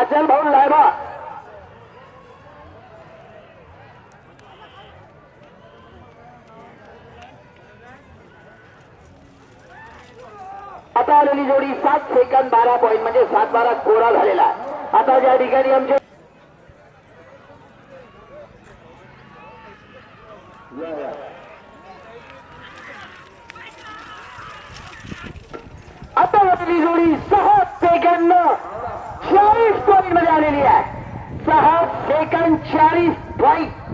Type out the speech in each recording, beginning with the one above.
अचल भाऊ लायबा. आता आलेली जोडी सात सेकंद बारा पॉईंट म्हणजे सात बारा कोरा झालेला आहे. आता ज्या ठिकाणी आमचे आता आलेली जोडी सहा सेकंद. चाळीस पॉईंटमध्ये आलेली आहे. सहा सेकंद चाळीस पॉईंट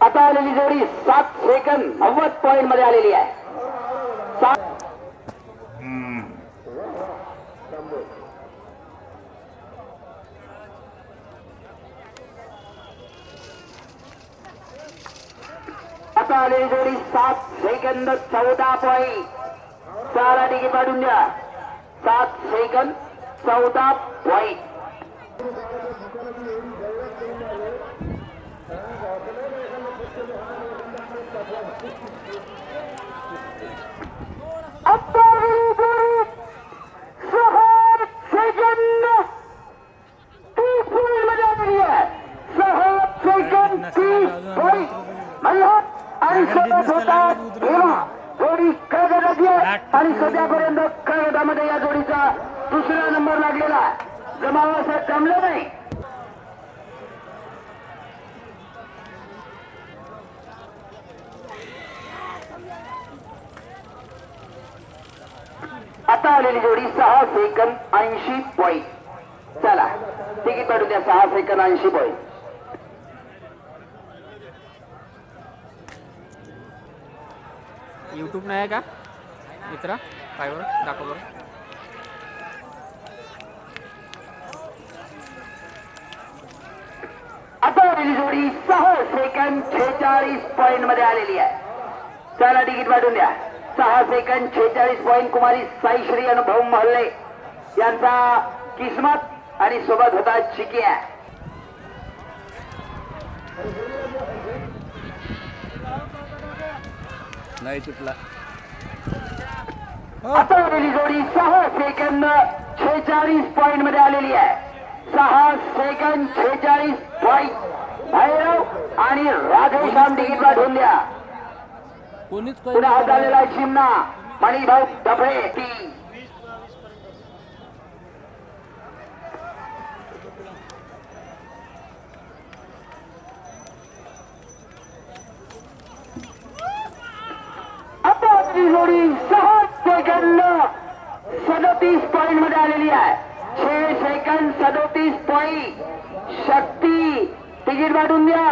आता आलेली जोडी सात सेकंद नव्वद पॉईंटमध्ये आलेली आहे सात आता आलेली जोडी सात सेकंद चौदा पॉईंट चारा तिकीट पाडून द्या सात सेकंद चौदा पॉईंट आता आलेली जोडी सहा सेकंद तीस पॉईंटमध्ये आलेली आहे सहा सेकंद तीस पॉईंट मल्हार आणि सतत होतात तेव्हा जोडी कळगटाची आहे आणि सध्यापर्यंत कळगटामध्ये या जोडीचा दुसरा नंबर लागलेला आहे जमाव असं जमलं नाही आता आलेली जोडी सहा सेकंद ऐंशी पॉईंट चला तिकीट पाठवू द्या सहा सेकंद ऐंशी पॉईंट यूट्यूब नाही आहे का? मित्रा पायवर दाखव बरं. आता आलेली जोडी सहा सेकंद छेचाळीस पॉईंटमध्ये आलेली आहे. चला तिकीट पाठवून द्या. सहा सेकंद छेचाळीस पॉईंट कुमारी साईश्री अनुभव महल्ले. यांचा किस्मत आणि सोबत होता चिकिया. नाही तुटला. आता आलेली जोडी सहा सेकंद छेचाळीस पॉईंटमध्ये आलेली आहे. सहा सेकंद छेचाळीस पॉईंट. भैरव आणि राधेश्याम तिकीट पाठवून द्या कोणीच पुढे हात आलेला आहे चिमणा मणिभाऊ डबळे जोडी सहा सेकंद सदतीस पॉईंटमध्ये आलेली आहे. छे सेकंद सदोतीस पॉईंट शक्ती. तिकीट वाढून द्या.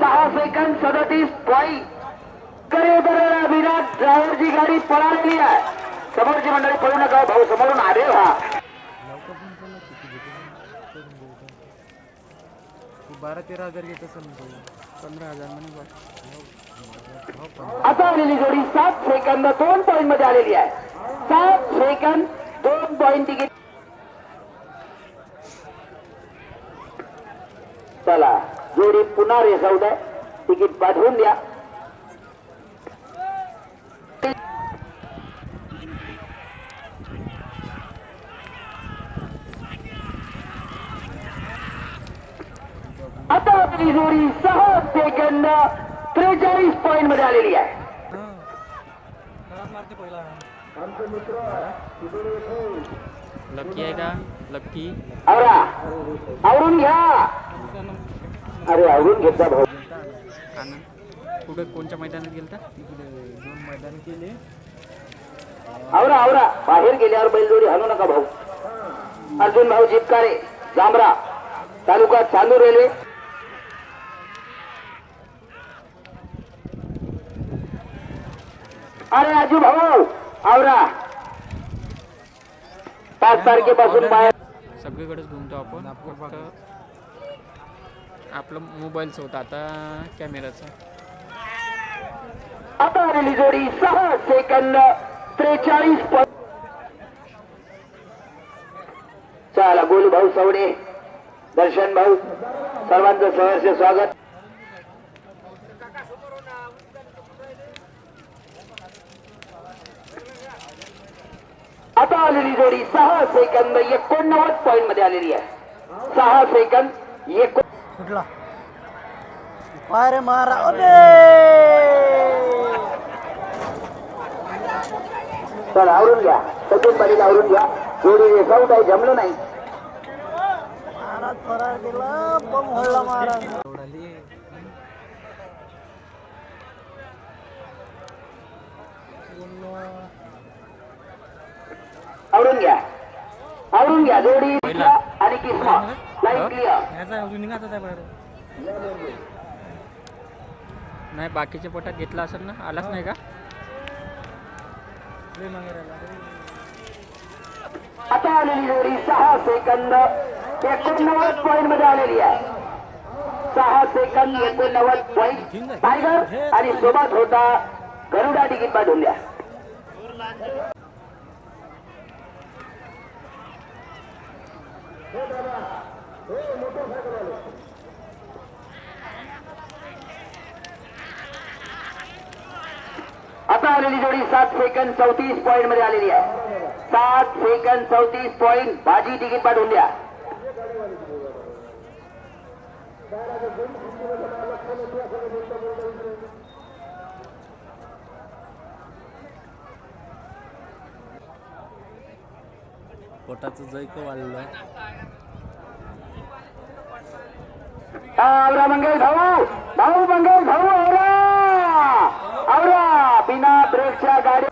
सहा सेकंद सदतीस पॉईंट करे विराट ड्रायव्हरची गाडी पळालेली आहे. समोरची मंडळी पळू नका भाऊ समोरून आले व्हा. बारा तेरा हजार घेत असेल पंधरा हजार म्हणे आता आलेली जोडी सात सेकंद दोन पॉईंटमध्ये आलेली आहे. सात सेकंद दोन पॉईंट तिकीट चला जोडी पुन्हा रेसावत आहे. तिकीट पाठवून द्या. जोडी सहा सेकंद त्रेचाळीस पॉईंटमध्ये आलेली आहे. लक्की आहे का? लक्की आवरा. आवरून घ्या. अरे आवरून घेतला भाऊ. कुठं कोणत्या मैदानात गेलता? दोन मैदान केले आवरा आवरा. बाहेर गेल्यावर बैलजोडी हाणू नका भाऊ. अर्जुन भाऊ जिपकारे जांभरा तालुका चांदूर रेल्वे. अरे राजू भाऊ आवरा. पाच तारखेपासून बाहेर सगळीकडेच घुमतो आपण. फक्त आपलं मोबाईलचं होतं आता कॅमेराचं. आता आलेली जोडी सहा सेकंद त्रेचाळीस चला गोलू भाऊ सवडे. दर्शन भाऊ सर्वांचं सहर्ष स्वागत. आता आलेली जोडी सहा सेकंद एकोणनव्वद पॉईंटमध्ये आलेली आहे. सहा सेकंद एको सुटला. पाय रे मारा. अरे तर आवरून घ्या. सचिन पाटील आवरून घ्या. जोडी रेसाऊ काही जमलं नाही. महाराज फरार केला. बम होळला महाराज आवरून घ्या जोडी आणि किस्मा लाईन क्लिअर बाहेर. नाही बाकीच्या पोटात घेतला असेल ना? आलाच नाही का. आता आलेली जोडी सहा सेकंद एकोणनव्वद पॉईंटमध्ये आलेली आहे. सहा सेकंद एकोणनव्वद पॉईंट टायगर आणि सोबत होता गरुडा तिकीट पाठवून द्या. आता आलेली जोडी सात सेकंद चौतीस पॉईंटमध्ये आलेली आहे. सात सेकंद चौतीस पॉईंट भाजी तिकीट पाठवून द्या. पोटाचं जैक वाढलं. आवरा मंगेश भाऊ. भाऊ मंगेश भाऊ आवरा. आवरा. बिना ब्रेकच्या गाडी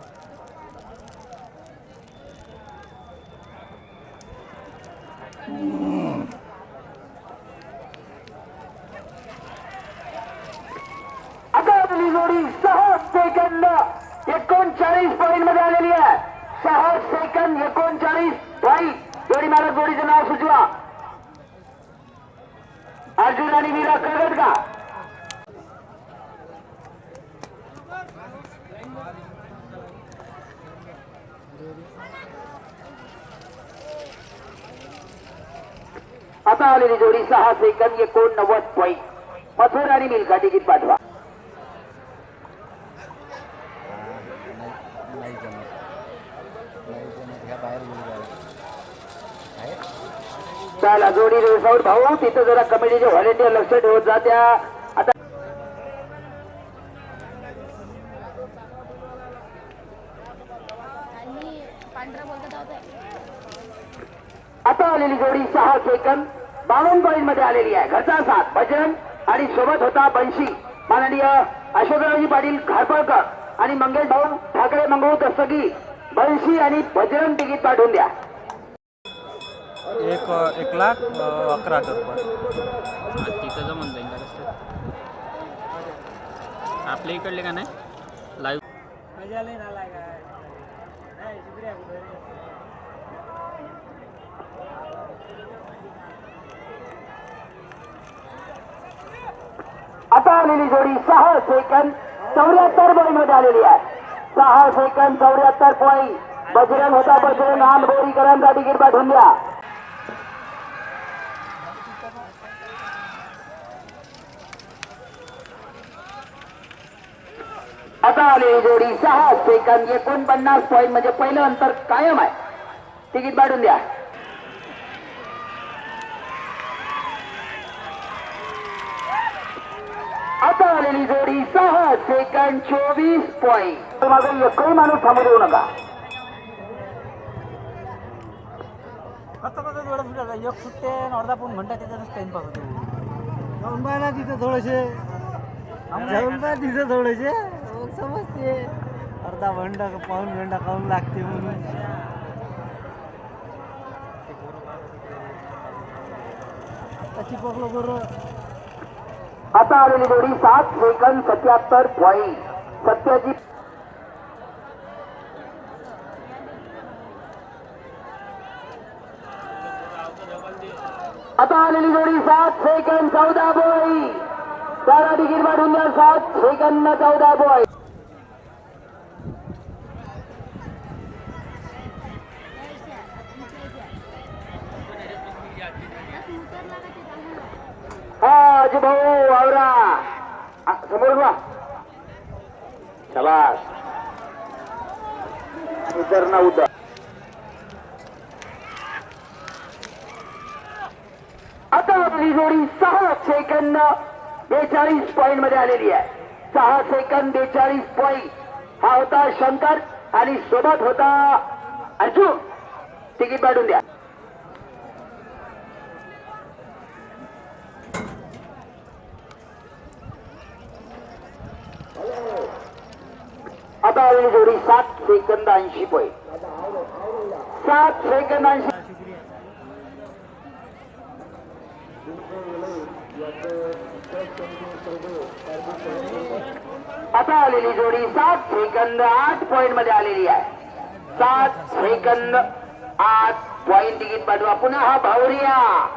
आता जोडी सहा सेकंद एकोणचाळीस पॉईंटमध्ये आलेली आहे. सहा सेकंद एकोणचाळीस जोडीचं नाव सुचवा. अर्जुन आणि वीरा कळत का आता आलेली जोडी सहा सेकंद एकोणनव्वद पॉईंट मथुर आणि मिल्का तिकीट पाठवा. चला जोडी रेसावर भाऊ. तिथं जरा कमिटीचे व्हॉलेंटियर लक्ष ठेवत जात्या. आता आता आलेली जोडी सहा सेकंद. बावन पॉईंटमध्ये आलेली आहे. घरचा साथ भजन आणि सोबत होता बनशी माननीय अशोकरावजी पाटील खारपळकर आणि मंगेश भाऊ ठाकरे मंगळू दस्तगी. बनशी आणि बजरंग तिकीट पाठवून द्या. एक एक लाख अकरा हजार रुपये. हा, तिथं जमून जाईल का रस्त्यात. आपल्या इकडले का नाही? लाईव्ह? आता आलेली जोडी सहा सेकंद चौऱ्याहत्तर पॉईंटमध्ये आलेली आहे. सहा सेकंद चौऱ्याहत्तर पॉईंट बजरंग होता बजरंग आम बोरीकरांचा तिकीट पाठवून द्या. आता आलेली जोडी. सहा सेकंद एकोणपन्नास पॉईंट म्हणजे पहिलं अंतर कायम आहे. तिकीट पाठवून द्या. आता आलेली जोडी सहा सेकंद चोवीस पॉईंट माझा एकही माणूस थांबू देऊ नका. एक सुट्टे अर्धा पाऊन घंटा त्याच्यातच टाइमपास होतो. जाऊन ना तिथे थोडेसे. जाऊन तिथे थोडेसे. मग समजते. अर्धा घंटा पाऊन घंटा खाऊन लागते म्हणून. कशी पकडलं बरं. आता आलेली गोडी सात सेकंद सत्याहत्तर पॉईंट. सत्याची आता आलेली जोडी सात सेकंद चौदा बॉई त्याला तिकीट पाठवून द्या सात सेकंद चौदा बॉई हा भाऊ आवरा. समोर शबास. उदर ना आता आपली जोडी सहा सेकंद बेचाळीस पॉईंटमध्ये आलेली आहे. सहा सेकंद बेचाळीस पॉईंट हा होता शंकर आणि सोबत होता अर्जुन. तिकीट पाठवून द्या. आता जोडी सात सेकंद ऐंशी पै. सात सेकंद ऐंशी आता आलेली जोडी सात सेकंद आठ पॉइंटमध्ये आलेली आहे. सात सेकंद आठ पॉइंट तिकीट पाठवा. पुन्हा हा भावरिया.